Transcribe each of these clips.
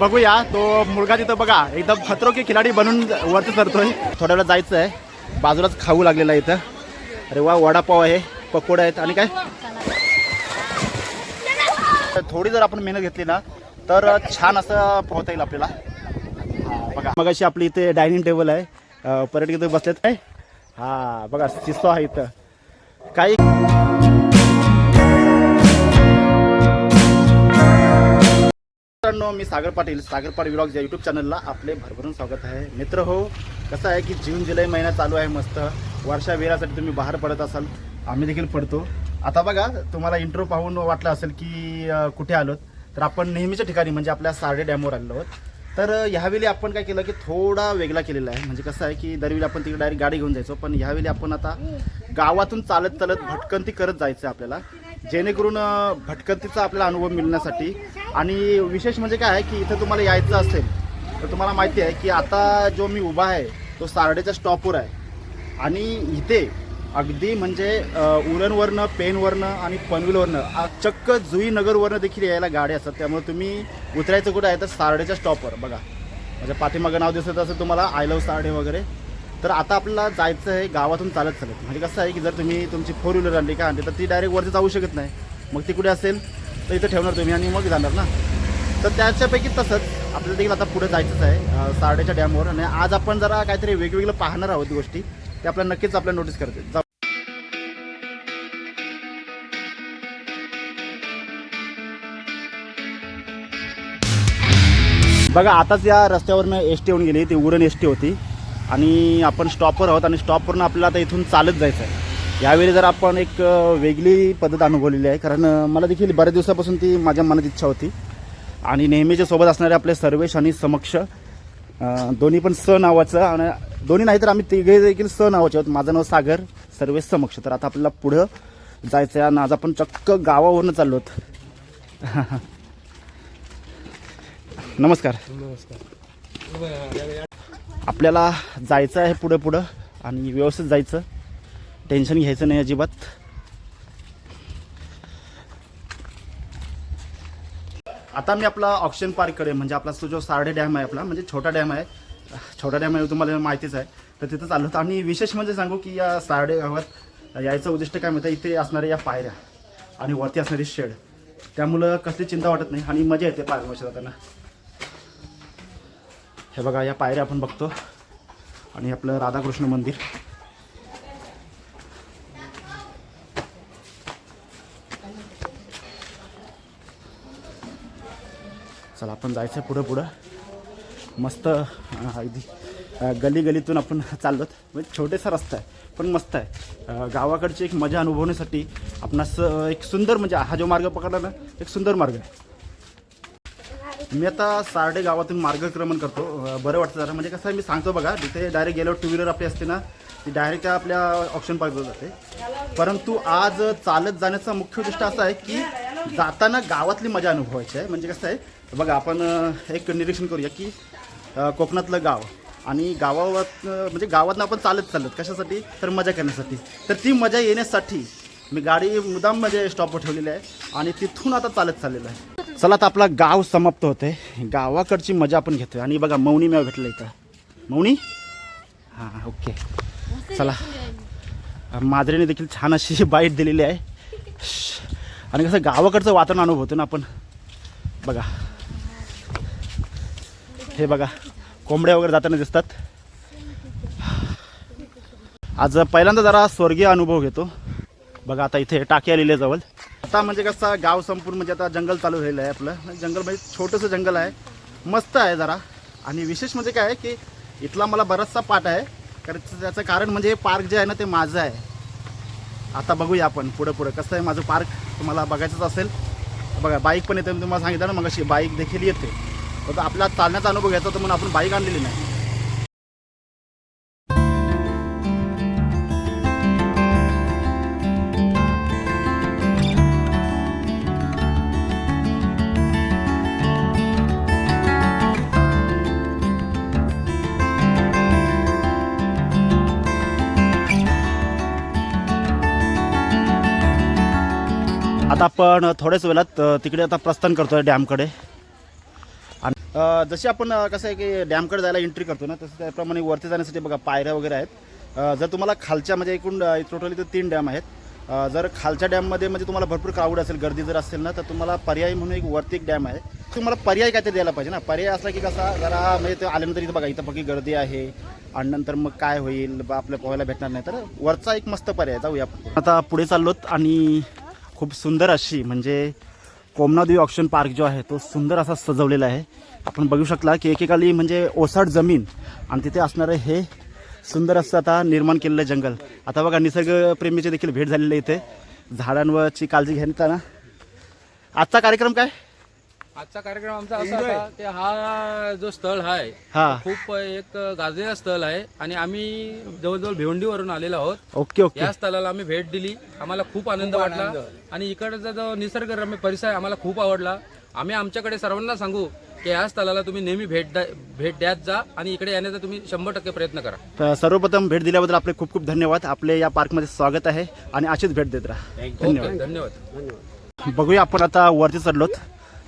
बघूया. तो मुलगा तिथं बघा. एकदम खतरो की खिलाडी बनून वरती सरतोय. थोड्या वेळा जायचं आहे बाजूलाच खाऊ लागलेला आहे इथं. अरे वा वडापाव आहे पकोड आहेत. आणि काय? थोडी जर आपण मेहनत घेतली ना तर छान असं पोहता येईल आपल्याला. बघा. मग अशी आपली इथे डायनिंग टेबल आहे. पर्यटक इथे बसलेत. काय? हा बघा शिस्तो आहे इथं. काही मित्रांनो मी सागर पाटील सागर पाटील व्लॉग्स या यूट्यूब चॅनलला आपले भरभरून स्वागत आहे. मित्र हो कसं आहे की जून जुलै महिना चालू आहे मस्त. वर्षा वेळासाठी तुम्ही बाहेर पडत असाल. आम्ही देखील पडतो. आता बघा तुम्हाला इंट्रो पाहून वाटलं असेल की कुठे आलोत? तर आपण नेहमीच्या ठिकाणी म्हणजे आपल्या सारडे डॅमवर आलेलो आहोत. तर ह्यावेळी आपण काय केलं की थोडा वेगळा केलेला आहे. म्हणजे कसं आहे की दरवेळी आपण तिकडे डायरेक्ट गाडी घेऊन जायचो. पण ह्यावेळी आपण आता गावातून चालत चालत भटकंती करत जायचं आहे आपल्याला. जेणेकरून भटकंतीचा आपल्याला अनुभव मिळण्यासाठी. आणि विशेष म्हणजे काय आहे की इथं तुम्हाला यायचं असेल तर तुम्हाला माहिती आहे की आता जो मी उभा आहे तो सारडेच्या स्टॉपवर आहे. आणि इथे अगदी म्हणजे उरणवरनं पेनवरनं आणि पनवेलवरनं चक्क जुई नगरवरनं देखील यायला गाड्या असतात. त्यामुळे तुम्ही उतरायचं कुठं आहे तर सारडेच्या स्टॉपवर बघा. म्हणजे पाठीमागं नाव दिसत असेल तुम्हाला आय लव्ह सारडे वगैरे. तर आता आपल्याला जायचं आहे गावातून चालत चालत. म्हणजे कसं आहे की जर तुम्ही तुमची फोर व्हीलर आणली का आणली तर ती डायरेक्ट वरती जाऊ शकत नाही. मग ती कुठे असेल? तर इथं ठेवणार तुम्ही आणि मग जाणार ना. तर त्याच्यापैकी तसंच आपल्याला देखील आता पुढे जायचंच आहे सारडेच्या डॅमवर आणि आज आपण जरा काहीतरी वेगवेगळं पाहणार आहोत गोष्टी ते आपल्याला नक्कीच आपल्याला नोटीस करते बघा आताच या रस्त्यावरनं एस टी येऊन गेली ती उरण एस टी होती. आणि आपण स्टॉपवर आहोत आणि स्टॉपवरनं आपल्याला आता इथून चालत जायचं आहे यावेळी जर आपण एक वेगळी पद्धत अनुभवलेली आहे कारण मला देखील बऱ्याच दिवसापासून ती माझ्या मनात इच्छा होती. आणि नेहमीच्या सोबत असणारे आपले सर्वेश आणि समक्ष दोन्ही पण स नावाचं आणि दोन्ही नाही तर आम्ही तिघे देखील स नावाचे आहोत. माझं नाव सागर सर्वेश समक्ष. तर आता आपल्याला पुढं जायचं आहे आणि आज आपण चक्क गावावरनं चाललो आहोत नमस्कार. आपल्याला जायचं आहे पुढं पुढं आणि व्यवस्थित जायचं. टेन्शन घ्यायचं नाही अजिबात. आता मी आपला ऑप्शन पार्ककडे म्हणजे आपला तो जो सारडे डॅम आहे आपला म्हणजे छोटा डॅम आहे. छोटा डॅम आहे तुम्हाला माहितीच आहे. तर तिथं चाललो होतो. आणि विशेष म्हणजे सांगू की या सारडे गावात यायचं उद्दिष्ट काय आहे? इथे असणाऱ्या या पायऱ्या आणि वरती असणारी शेड. त्यामुळं कसली चिंता वाटत नाही आणि मजा येते पायऱ्यावर जाताना. हे बघा या पायऱ्या आपण बघतो. आणि आपलं राधाकृष्ण मंदिर. चला आपण जायचं पुढं पुढं. मस्त अगदी गली गलीतून आपण चाललोत. म्हणजे छोटेसा रस्ता आहे पण मस्त आहे. गावाकडची एक मजा अनुभवण्यासाठी आपणास एक सुंदर म्हणजे हा जो मार्ग पकडला ना एक सुंदर मार्ग आहे. मी आता सारडे गावातून मार्गक्रमण करतो. बरं वाटतं जरा. म्हणजे कसं आहे मी सांगतो बघा तिथे डायरेक्ट गेल्यावर टू व्हीलर आपली असते ना ती डायरेक्ट त्या आपल्या ऑप्शन पार्कवर जाते. परंतु आज चालत जाण्याचा मुख्य उद्दिष्ट असा आहे की जाताना गावातली मजा अनुभवायची आहे. म्हणजे कसं आहे बघा आपण एक निरीक्षण करूया की कोकणातलं गाव आणि गावावर म्हणजे गावातनं आपण चालत चालत कशासाठी? तर मजा करण्यासाठी. तर ती मजा येण्यासाठी मी गाडी मुदाम म्हणजे स्टॉपवर ठेवलेली आहे आणि तिथून आता चालत चाललेलं आहे. चला आता आपला गाव समाप्त होते गावाकडची मजा आपण घेतोय. आणि बघा मौनी मेळ भेटलं इथं. मौनी? हां ओके. चला. माजरीने देखील छान अशी बाईट दिलेली आहे. आणि कसं गावाकडचं वातावरण अनुभवतो ना आपण. बघा. हे बघा कोंबड्या वगैरे जाताना दिसतात. आज पहिल्यांदा जरा स्वर्गीय अनुभव घेतो. बघा आता इथे टाकी आलेली आहे जवळ. आता म्हणजे कसं गाव संपूर्ण म्हणजे आता जंगल चालू झालेलं आहे आपलं. म्हणजे जंगल म्हणजे छोटंसं जंगल आहे. मस्त आहे जरा. आणि विशेष म्हणजे काय आहे की इथला मला बराचसा पाठ आहे. कारण त्याचं कारण म्हणजे हे पार्क जे आहे ना ते माझं आहे. आता बघूया आपण पुढं पुढं. कसं आहे माझं पार्क तुम्हाला बघायचंच असेल. बघा बाईक पण येते मी तुम्हाला सांगितलं ना मग अशी बाईक देखील येते. तर आपला चालण्याचा अनुभव घ्यायचा तर म्हणून आपण बाईक आणलेली नाही. आता आपण थोड्याच वेळात तिकडे आता प्रस्थान करतोय डॅमकडे. आणि जशी आपण कसं आहे की डॅमकडे जायला एंट्री करतो ना तसं त्याप्रमाणे वरती जाण्यासाठी बघा पायऱ्या वगैरे आहेत. जर तुम्हाला खालच्या म्हणजे एकूण टोटली तर तीन डॅम आहेत. जर खालच्या डॅममध्ये म्हणजे तुम्हाला भरपूर क्राऊड असेल गर्दी जर असेल ना तर तुम्हाला पर्याय म्हणून एक वरती एक डॅम आहे. तुम्हाला पर्याय काय ते द्यायला पाहिजे ना? पर्याय असला की कसा जरा म्हणजे ते आल्यानंतर इथं बघा इथं पक्की गर्दी आहे. आणि नंतर मग काय होईल बा आपल्या पोहायला भेटणार नाही. तर वरचा एक मस्त पर्याय जाऊया आपण. आता पुढे चाललोत आणि खूप सुंदर अशी म्हणजे कोमनादेवी ऑप्शन पार्क जो आहे तो सुंदर असा सजवलेला आहे. आपण बघू शकला की एकेकाली म्हणजे ओसाड जमीन आणि तिथे असणारं हे सुंदर असं आता निर्माण केलेलं जंगल. आता बघा निसर्गप्रेमीची देखील भेट झालेली आहे इथे. झाडांवरची काळजी घेताना. आजचा कार्यक्रम काय? आजचा कार्यक्रम आमचा असा होता की हा जो स्थळ आहे हा. खूप एक गाजलेला स्थळ आहे आणि आम्ही जवळजवळ भिवंडीवरून आलेलो आहोत. Okay okay. या स्थळाला आम्ही भेट दिली. आम्हाला खूप आनंद वाटला. आणि इकडचा जो निसर्गरम्य परिसर आहे आम्हाला खूप आवडला. आम्ही आमच्याकडे सर्वांना सांगू की या स्थळाला तुम्ही नेहमी भेट द्या भेट द्यात जा आणि इकडे येण्याचा तुम्ही शंभर टक्के प्रयत्न करा. तर सर्वप्रथम भेट दिल्याबद्दल आपले खूप खूप धन्यवाद. आपले या पार्कमध्ये स्वागत आहे आणि अशीच भेट देत राहा. धन्यवाद. धन्यवाद. बघूया आपण आता वरती चढलोत.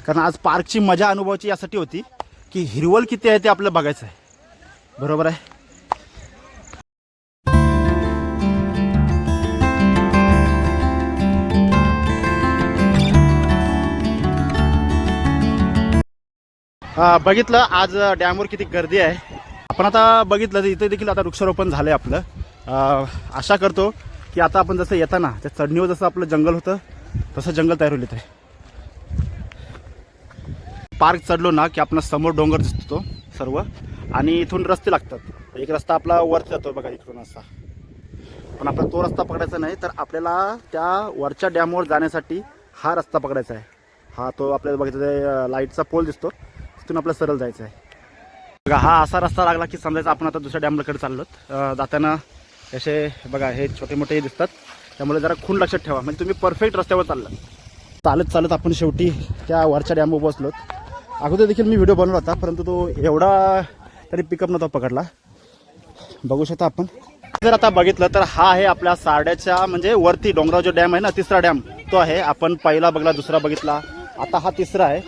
कारण आज पार्कची मजा अनुभवायची यासाठी होती की हिरवळ किती आहे ते आपलं बघायचं आहे. बरोबर आहे? बघितलं आज डॅमवर किती गर्दी आहे. आपण आता बघितलं तर इथे देखील आता वृक्षारोपण झालं आहे आपलं आशा करतो की आता आपण जसं येताना त्या चढणीवर जसं आपलं जंगल होतं तसं जंगल तयार होईल इथे. पार्क चढलो ना की आपण समोर डोंगर दिसतो सर्व. आणि इथून रस्ते लागतात. एक रस्ता आपला वरती जातो बघा इकडून असा. पण आपला तो रस्ता पकडायचा नाही तर आपल्याला त्या वरच्या डॅमवर जाण्यासाठी हा रस्ता पकडायचा आहे. हा तो आपल्याला बघितलं लाईटचा पोल दिसतो. तिथून आपल्याला सरळ जायचं आहे. बघा हा असा रस्ता लागला की समजायचं आपण आता दुसऱ्या डॅमकडे चाललो जाताना असे बघा हे छोटे मोठे दिसतात. त्यामुळे जरा खून लक्षात ठेवा. म्हणजे तुम्ही परफेक्ट रस्त्यावर चाललं चालत चालत आपण शेवटी त्या वरच्या डॅमवर बसलोत अगोदर देखील मी व्हिडिओ बनवला होता परंतु तो एवढा तरी पिकअप नव्हता पकडला. बघू शकता आपण. जर आता बघितलं तर हा आहे आपल्या सारड्याच्या म्हणजे वरती डोंगराव जो डॅम आहे ना तिसरा डॅम तो आहे. आपण पहिला बघला दुसरा बघितला. आता हा तिसरा आहे.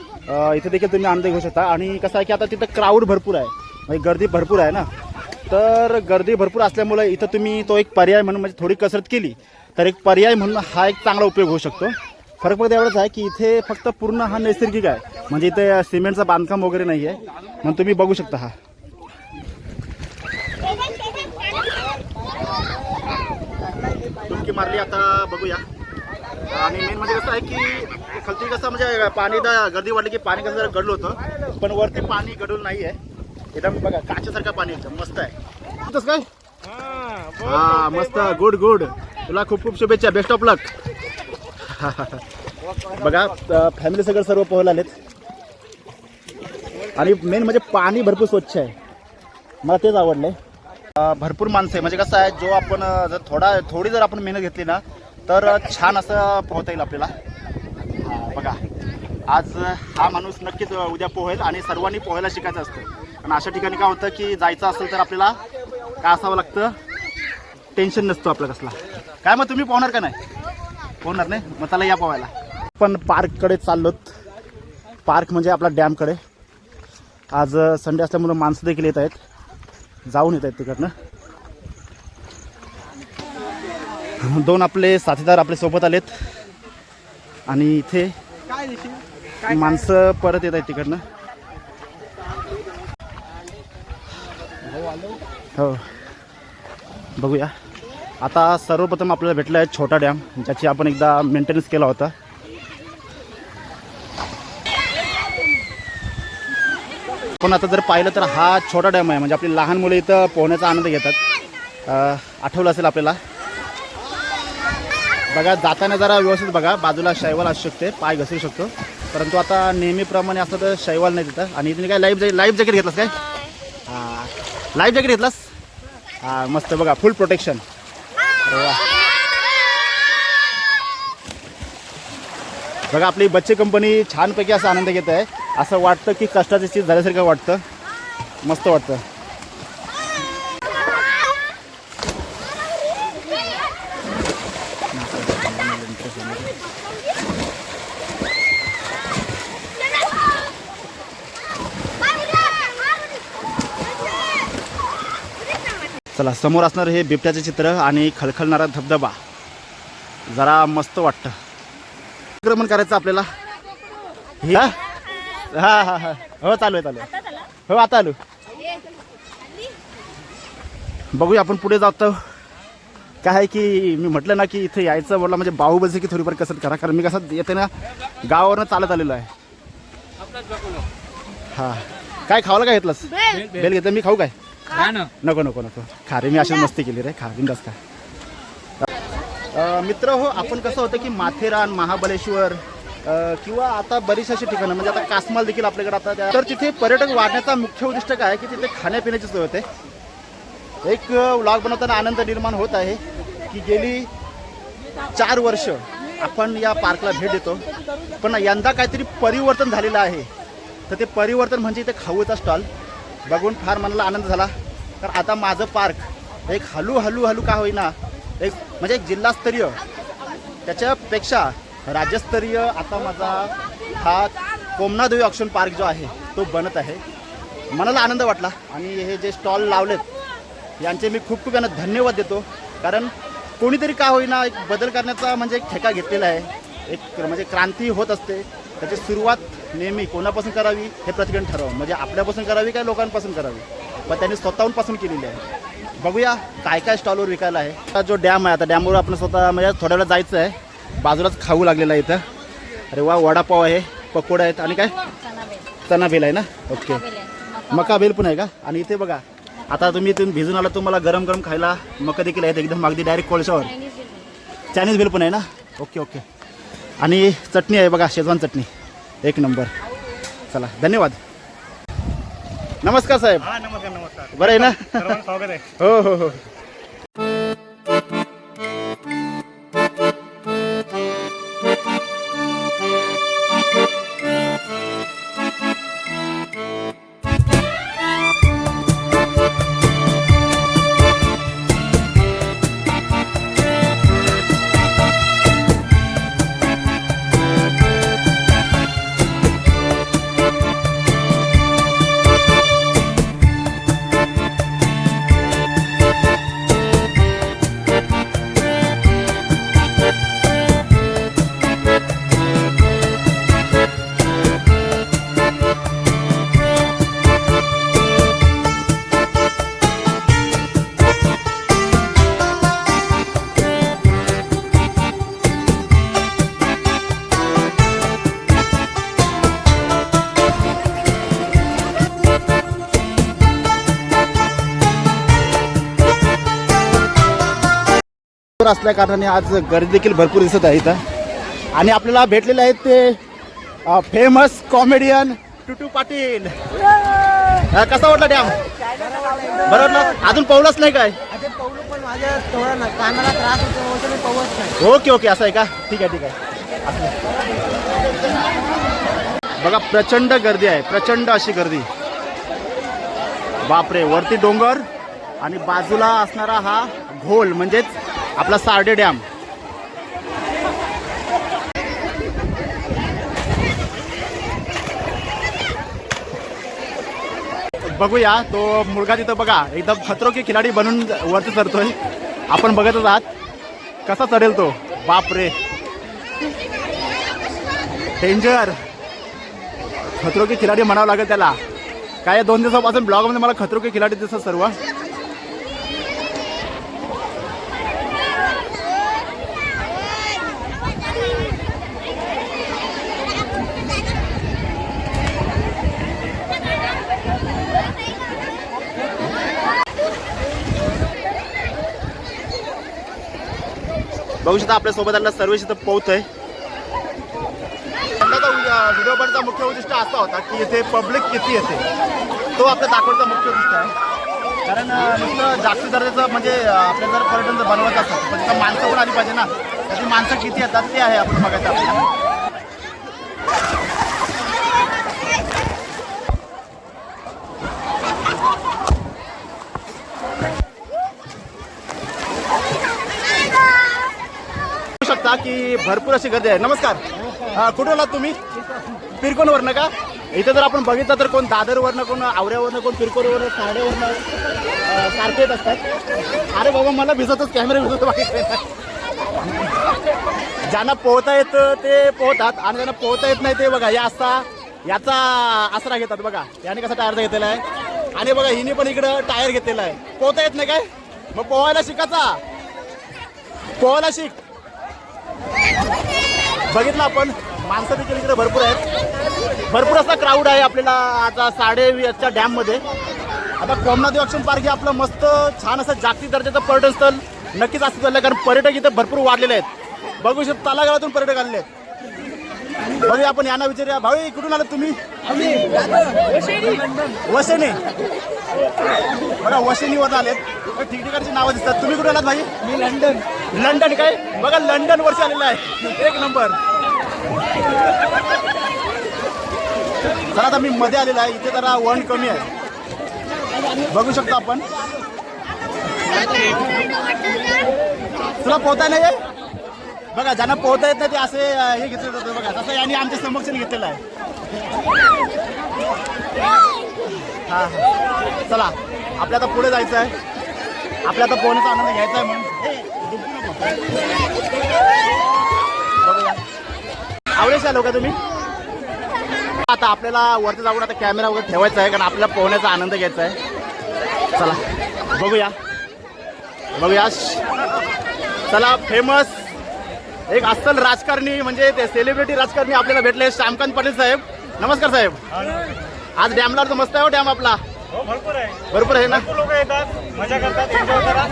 इथे देखील तुम्ही आनंद घेऊ शकता. आणि कसं आहे की आता तिथं क्राऊड भरपूर आहे. म्हणजे गर्दी भरपूर आहे ना. तर गर्दी भरपूर असल्यामुळे इथं तुम्ही तो एक पर्याय म्हणून म्हणजे थोडी कसरत केली. तर एक पर्याय म्हणून हा एक चांगला उपयोग होऊ शकतो. फरक फक्त एवढंच आहे की इथे फक्त पूर्ण हा नैसर्गिक आहे. म्हणजे इथे सिमेंटचं बांधकाम वगैरे नाही आहे. म्हणून तुम्ही बघू शकता हा. डुबकी मारली आता बघूया. आणि मेन म्हणजे कसं आहे की खालती कसं म्हणजे पाणी दा- गर्दी वाटली की पाणी कसं जरा गडलं होतं. पण वरती पाणी गडून नाही आहे. एकदम बघा काचेसारखं पाणी एकदम मस्त आहे. तसं काय? हा मस्त. गुड गुड तुला खूप खूप शुभेच्छा. बेस्ट ऑफ लक बघा फॅमिली सगळं सर्व पोहायला आलेत. आणि मेन म्हणजे पाणी भरपूर स्वच्छ आहे. मला तेच आवडलंय. आहे भरपूर माणसं आहे. म्हणजे कसं आहे जो आपण जर थोडा थोडी जर आपण मेहनत घेतली ना तर छान असं पोहता येईल आपल्याला. बघा. आज हा माणूस नक्कीच उद्या पोहेल आणि सर्वांनी पोहायला शिकायचं असतं. आणि अशा ठिकाणी काय होतं की जायचं असेल तर आपल्याला काय असावं लागतं? टेन्शन नसतो आपलं कसला. काय मग तुम्ही पोहणार का नाही? होणार नाही मग चला या पोहायला पण पार्ककडे चाललोत. पार्क म्हणजे आपला डॅमकडे. आज संडे असल्यामुळं माणसं देखील येत आहेत. जाऊन येत आहेत तिकडनं. दोन आपले साथीदार आपले सोबत आलेत. आणि इथे माणसं परत येत आहेत तिकडनं. हो. बघूया. आता सर्वप्रथम आपल्याला भेटला आहे छोटा डॅम ज्याची आपण एकदा मेंटेनन्स केला होता. पण आता जर पाहिलं तर हा छोटा डॅम आहे म्हणजे आपली लहान मुलं इथं पोहण्याचा आनंद घेतात. आठवलं असेल आपल्याला. बघा जाताना जरा व्यवस्थित बघा बाजूला शैवाल असू शकते पाय घसरू शकतो. परंतु आता नेहमीप्रमाणे असतं तर शैवाल नाही तिथं. आणि तुम्ही काय लाईफ लाईफ जॅकेट घेतलास काय? हां. लाईफ जॅकेट घेतलास? हां मस्त बघा फुल प्रोटेक्शन बघा आपली बच्चे कंपनी छानपैकी असा आनंद घेत आहे. असं वाटतं की कष्टाची चीज झाल्यासारखं वाटतं. मस्त वाटतं. चला समोर असणार हे बिबट्याचे चित्र आणि खळखळणारा धबधबा. जरा मस्त वाटतं. आक्रमण करायचं आपल्याला. हे हा? हा हा हा. हो चालू आहे चालू आहे. हो आता आलो. बघूया आपण पुढे जातो. काय आहे की मी म्हटलं ना की इथे यायचं म्हटलं म्हणजे बाहुबलची की थोडीफार कसरत करा. कारण मी कसं येते ना गावावरनं चालत आलेलो आहे. हा. काय खावायला काय घेतलंस? बेल घेतलं. मी खाऊ काय? नको नको नको. खा रे मी अशी मस्ती केली रे. खा बिंदास खा. अं, मित्र हो आपण कसं होतं की माथेरान महाबलेश्वर अं, किंवा आता बरीचशी अशी ठिकाणं म्हणजे आता कासमाल देखील आपल्याकडे आता त्या- तर तिथे पर्यटक वाढण्याचा मुख्य उद्दिष्ट काय आहे की तिथे खाण्यापिण्याची सोय होते? एक व्लॉग बनवताना आनंद निर्माण होत आहे की गेली चार वर्ष आपण या पार्कला भेट देतो. पण यंदा काहीतरी परिवर्तन झालेलं आहे. तर ते परिवर्तन म्हणजे इथे खाऊचा स्टॉल. बघून फार मनाला आनंद झाला. तर आता माझं पार्क एक हलू हलू हलू का होईना एक म्हणजे एक जिल्हास्तरीय. त्याच्यापेक्षा राज्यस्तरीय आता माझा हा कोमनादेवी ऑक्शन पार्क जो आहे तो बनत आहे. मनाला आनंद वाटला आणि हे जे स्टॉल लावलेत यांचे मी खूप खूप यांना धन्यवाद देतो. कारण कोणीतरी का होईना एक बदल करण्याचा म्हणजे एक ठेका घेतलेला आहे. एक म्हणजे क्रांती होत असते. त्याची सुरुवात नेहमी कोणापासून करावी हे प्रत्येकाने ठरवावं. म्हणजे आपल्यापासून करावी काय लोकांपासून करावी? पण त्यांनी स्वतःहून पासून केलेली आहे. बघूया काय काय स्टॉलवर विकायला आहे. जो डॅम आहे आता डॅमवर आपण स्वतः म्हणजे थोड्या वेळा जायचं आहे बाजूलाच खाऊ लागलेला आहे इथं. अरे वा वडापाव आहे पकोडा आहेत आणि काय? चना बेल आहे ना? ओके. मका बेल पण आहे का? आणि इथे बघा आता तुम्ही इथून भिजून आला तुम्हाला गरम गरम खायला मका देखील आहेत. एकदम अगदी डायरेक्ट कोळशावर. चायनीज बेल पण आहे ना? Okay okay. आणि चटणी आहे बघा शेजवान चटणी. एक नंबर. चला धन्यवाद. नमस्कार साहेब. हा नमस्कार नमस्कार. बरं आहे ना? स्वागत आहे. हो हो हो. असल्या कारणाने आज गर्दी देखील भरपूर दिसत आहे इथं. आणि आपल्याला भेटलेले आहेत ते फेमस कॉमेडियन टुटू पाटील. कसा वाटला डॅम बरोबर ना अजून पावलंच नाही काय? ओके ओके असं आहे का? ठीक आहे ठीक आहे. बघा प्रचंड गर्दी आहे प्रचंड अशी गर्दी. बापरे वरती डोंगर आणि बाजूला असणारा हा घोल म्हणजेच आपला सारडे डॅम. बघूया तो मुलगा तिथं बघा. एकदम खतरो की खिलाडी बनून वरती चढतोय. आपण बघतच आहात. कसा चढेल तो? बाप रे डेंजर खतरो की खिलाडी म्हणावं लागेल त्याला. काय दोन दिवसापासून ब्लॉगमध्ये मला खतरो की खिलाडी दिसत सर्व. बघू शकता आपल्यासोबत आलेला सर्वेश इथं पोहतोय. व्हिडिओ मुख्य उद्दिष्ट असा होता की इथे पब्लिक किती येते? तो आपल्या दाखवण्याचा मुख्य उद्दिष्ट आहे. कारण नुसतं जागतिक दर्जाचं म्हणजे आपल्या जर पर्यटन जर बनवायचं असतं पण तिथं माणसं पण आली पाहिजे ना. त्याची माणसं किती येतात ते आहे आपण बघायचं आपल्याला. भरपूर अशी गर्दी आहे. नमस्कार. हा कुठून आलात तुम्ही? पिरकोनवरनं का? इथं जर आपण बघितलं तर कोण दादरवरनं कोण आवऱ्यावरनं कोण पिरकोनवरनं साड्यावरनं सारखे येत असतात. अरे बाबा मला भिजतच कॅमेरा भिजत बघितलं ज्यांना पोहता येतं ते पोहतात आणि ज्यांना पोहता येत नाही ते बघा या असता याचा आसरा घेतात बघा. याने कसा टायर घेतलेला आहे. आणि बघा हिने पण इकडं टायर घेतलेला आहे. पोहता येत नाही काय? मग पोहायला शिकाचा पोहायला शिक. बघितलं आपण माणसं देखील इकडे भरपूर आहेत. भरपूर असा क्राऊड आहे आपल्याला आता साडेवीसच्या डॅममध्ये. आता कोमनादेव ऑक्शन पार्क हे आपलं मस्त छान असं जागतिक दर्जाचं पर्यटन स्थळ नक्कीच असं चाललं कारण पर्यटक इथे भरपूर वाढलेले आहेत. बघू शकतो तलागाळातून पर्यटक आलेले आहेत. बघूया आपण यांना विचारूया. भाऊ कुठून आलात तुम्ही? वसेने. बघा वसेनीवर आलेत. तर ठिकठिकाणची नावं दिसतात. तुम्ही कुठे आलात भाई? मी लंडन. लंडन काय? बघा लंडन वर्षी आलेलं आहे. एक नंबर. चला आता मी मध्ये आलेला आहे. इथे जरा वन कमी आहे. बघू शकतो आपण. तुला पोहता नाही? बघा ज्यांना पोहता येत नाही ते असे हे घेतले जातात बघा तसं यांनी आमच्या समक्ष घेतलेलं आहे. हा चला आपल्या आता पुढे जायचं आहे आपल्या आता पोहण्याचा आनंद घ्यायचा आहे म्हणून ए, आवडेल आलो का तुम्ही? आता आपल्याला वरती जाऊन आता कॅमेरा वगैरे ठेवायचा आहे कारण आपल्याला पोहण्याचा आनंद घ्यायचा आहे चला बघूया. बघूया. चला फेमस एक अस्सल राजकारणी म्हणजे ते सेलिब्रिटी राजकारणी आपल्याला भेटले श्यामकांत पाटील साहेब. नमस्कार साहेब. आज डॅमला तर मस्त आहे हो डॅम आपला. हो भरपूर आहे. भरपूर आहे ना? लोक येतात मजा करतात एन्जॉय करा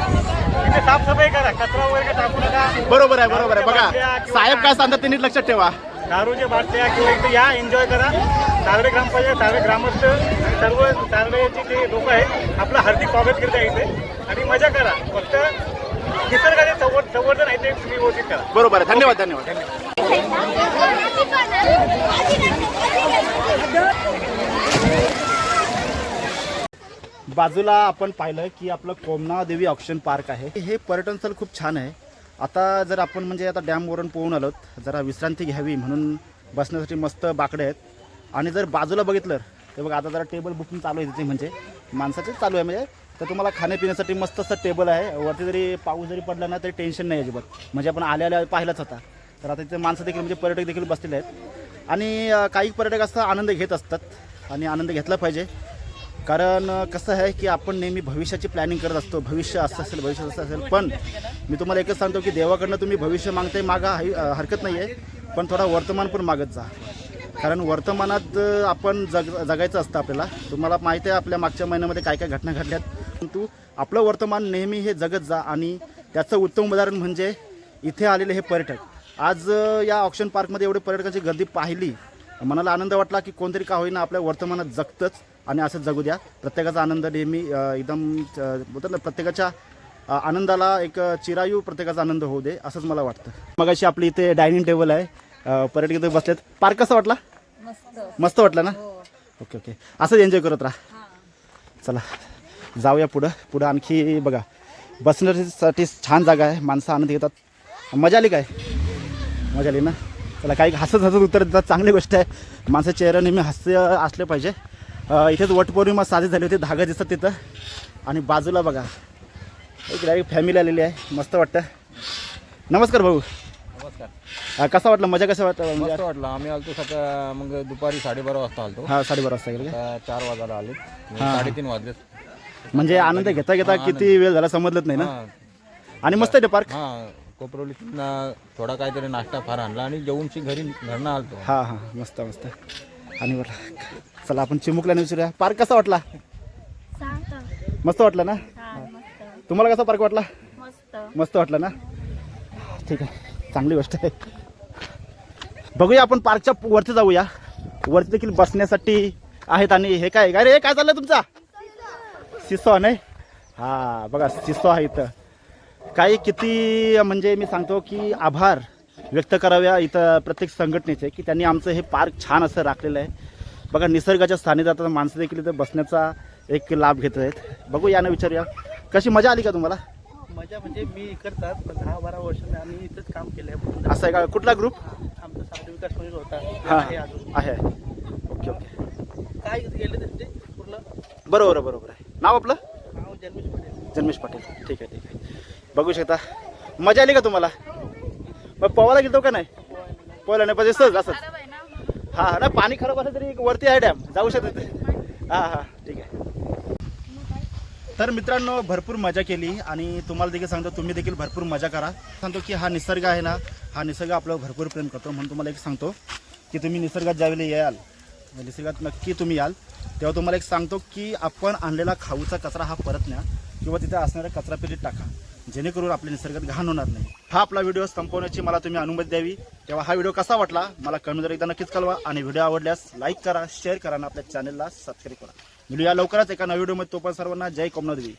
इथे साफसफाई करा कचरा वगैरे टाकू नका. बरोबर आहे बरोबर आहे. बघा साहेब काय सांगतात त्यांनी लक्षात ठेवा. दारूचे बाटल्या किंवा इथे या एन्जॉय करा. सागरे ग्रामपंचायत सागरे ग्रामस्थ सर्व सागरेचे जे लोक आहेत. आपलं हार्दिक स्वागत करत इथे. आणि मजा करा. फक्त निसर्गाचे संवर्धन संवर्धन आहे ते तुम्ही व्यवस्थित करा. बरोबर आहे. धन्यवाद धन्यवाद. बाजूला आपण पाहिलं की आपलं कोमना देवी ऑप्शन पार्क आहे. हे पर्यटन स्थळ खूप छान आहे. आता जर आपण म्हणजे आता डॅमवरून पोहून आलोत जरा विश्रांती घ्यावी म्हणून बसण्यासाठी मस्त बाकडे आहेत. आणि जर बाजूला बघितलं तर बघा आता जरा टेबल बुकिंग चालू आहे तिथे म्हणजे. माणसाचे चालू आहे म्हणजे. तर तुम्हाला खाण्यापिण्यासाठी मस्त असं टेबल आहे. वरती जरी पाऊस जरी पडला ना तरी टेन्शन नाही अजिबात. म्हणजे आपण आल्या आल्या पाहिलाच होता. तर आता तिथे माणसं देखील म्हणजे पर्यटक देखील बसलेले आहेत. आणि काही पर्यटक असं आनंद घेत असतात. आणि आनंद घेतला पाहिजे. कारण कसं आहे की आपण नेहमी भविष्याची प्लॅनिंग करत असतो. भविष्य असं असेल भविष्य असं असेल. पण मी तुम्हाला एकच सांगतो की देवाकडनं तुम्ही भविष्य मागताय मागा हरकत नाही आहे पण थोडा वर्तमान पण मागत जा. कारण वर्तमानात आपण जग जगायचं असतं आपल्याला. तुम्हाला माहिती आहे आपल्या मागच्या महिन्यामध्ये काय काय घटना घडल्यात. परंतु आपलं वर्तमान नेहमी हे जगत जा आणि त्याचं उत्तम उदाहरण म्हणजे इथे आलेले हे पर्यटक. आज या ऑक्शन पार्कमध्ये एवढे पर्यटकांची गर्दी पाहिली मनाला आनंद वाटला की कोणतरी का होईना आपल्या वर्तमानात जगतंच आणि असं जगू द्या. प्रत्येकाचा आनंद नेहमी एकदम बोलतात ना प्रत्येकाच्या आनंदाला एक चिरायू प्रत्येकाचा आनंद होऊ दे असंच मला वाटतं. मगाशी आपली इथे डायनिंग टेबल आहे. पर्यटक इथे बसलेत. पार्क कसा वाटला? मस्त. वाटला ना? Okay okay. असंच एन्जॉय करत राहा. चला जाऊया पुढं. पुढं आणखी बघा. बसण्यासाठी छान जागा आहे. माणसं आनंद घेतात. मजा आली काय? मजा आली ना? चला काही हसत हसत उत्तर देतात. चांगली गोष्ट आहे. माणसं चेहरा नेहमी हास्य असले पाहिजे. इथेच वटपौर्णिमा साजरी झाली होती. धागा दिसत तिथं. आणि बाजूला बघा. एक डायरेक्ट फॅमिली आलेली आहे. मस्त वाटतं. नमस्कार भाऊ. नमस्कार. कसा वाटलं? मजा कसं वाटलं? मस्त म्हणजे वाटलं. आम्ही आलतो सकाळ मग दुपारी साडेबारा वाजता आलतो. हा साडेबारा वाजता गेलं? आता चार वाजायला आले. हा. साडेतीन वाजले. म्हणजे आनंद घेता घेता. किती वेळ झाला समजलंच नाही ना? आणि मस्त आहे ते पार्क? हा कोपरवलीतून थोडा काहीतरी नाश्ता फार आणला आणि जेवूनशी घरी घरनं आलतो. हा हा. मस्त मस्त. आणि बरं चला आपण चिमुकला विचारूया. पार्क कसा वाटला? मस्त वाटला ना? हा मस्त. तुम्हाला कसा पार्क वाटला? मस्त. मस्त वाटलं ना? ठीक आहे. चांगली गोष्ट आहे. बघूया आपण पार्कच्या वरती जाऊया. वरती देखील बसण्यासाठी आहेत आणि हे काय? अरे हे काय चाललं तुमचा? सिसो नाही? हा बघा शिसो आहे इथं. काही किती म्हणजे मी सांगतो की आभार व्यक्त कराव्या इथं प्रत्येक संघटनेचे की त्यांनी आमचं हे पार्क छान असं राखलेलं आहे. बघा निसर्गाच्या स्थानी जातात माणसं देखील इथं बसण्याचा एक लाभ घेत आहेत. बघू यानं विचारूया. कशी मजा आली का तुम्हाला? मजा म्हणजे मी करतात पण दहा बारा वर्ष आम्ही इथंच काम केलं आहे असं आहे का? कुठला ग्रुप आमचा सागरी विकास मंदिर होता. हां आहे अजून. आहे. Okay okay. काय गेले त्यांचे पूर्ण? बरोबर बरोबर आहे. नाव आपलं? नाव जन्मेश पटेल. जन्मेश पाटील. ठीक आहे ठीक आहे. बघू शकता. मजा आली का तुम्हाला? मग पोवायला गेलो का नाही? पोहायला नाही पाहिजे सहज असंच. हां हां. नाही पाणी खराब असलं तरी एक वरती आहे डॅम. जाऊ शकते ते हां हां. ठीक आहे. तर मित्रांनो भरपूर मजा केली आणि तुम्हाला देखील सांगतो तुम्ही देखील भरपूर मजा करा. सांगतो की हा निसर्ग आहे ना हा निसर्ग आपल्यावर भरपूर प्रेम करतो म्हणून तुम्हाला एक सांगतो की तुम्ही निसर्गात ज्यावेळी याल निसर्गात नक्की तुम्ही याल तेव्हा तुम्हाला एक सांगतो की आपण आणलेला खाऊचा कचरा हा परत न्या किंवा तिथे असणाऱ्या कचरा पेटीत टाका. जेणेकरून आपल्या निसर्गात घाण होणार नाही. हा आपला व्हिडिओ संपवण्याची मला तुम्ही अनुमती द्यावी. तेव्हा हा व्हिडिओ कसा वाटला मला कमेंट एकदा नक्कीच कळवा. आणि व्हिडिओ आवडल्यास लाईक करा शेअर करा आणि आपल्या चॅनलला सबस्क्राईब करा. मिळूया लवकरच एका नव्या व्हिडिओमध्ये. तो पण सर्वांना जय कोमनादेवी